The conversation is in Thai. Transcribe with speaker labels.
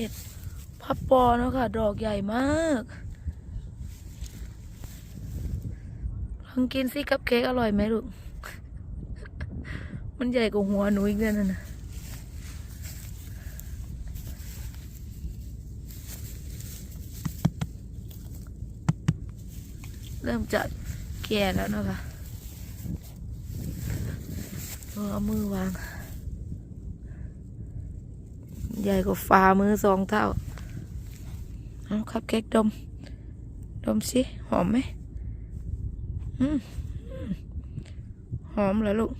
Speaker 1: ห็ดพับปอเนาะค่ะ ดอกใหญ่มากลองกินสิกับเค้กอร่อยไหมลูก มันใหญ่กว่าหัวหนูอีกเนี่ยนั่นะเริ่มจะแก่แล้วเนาะคะเอามือวาง ใหญ่กว่าฝ่ามือสองเท่าเอาครับเค้กดม ดมสิ หอมไหมอืมอืมหอมเหรอลูก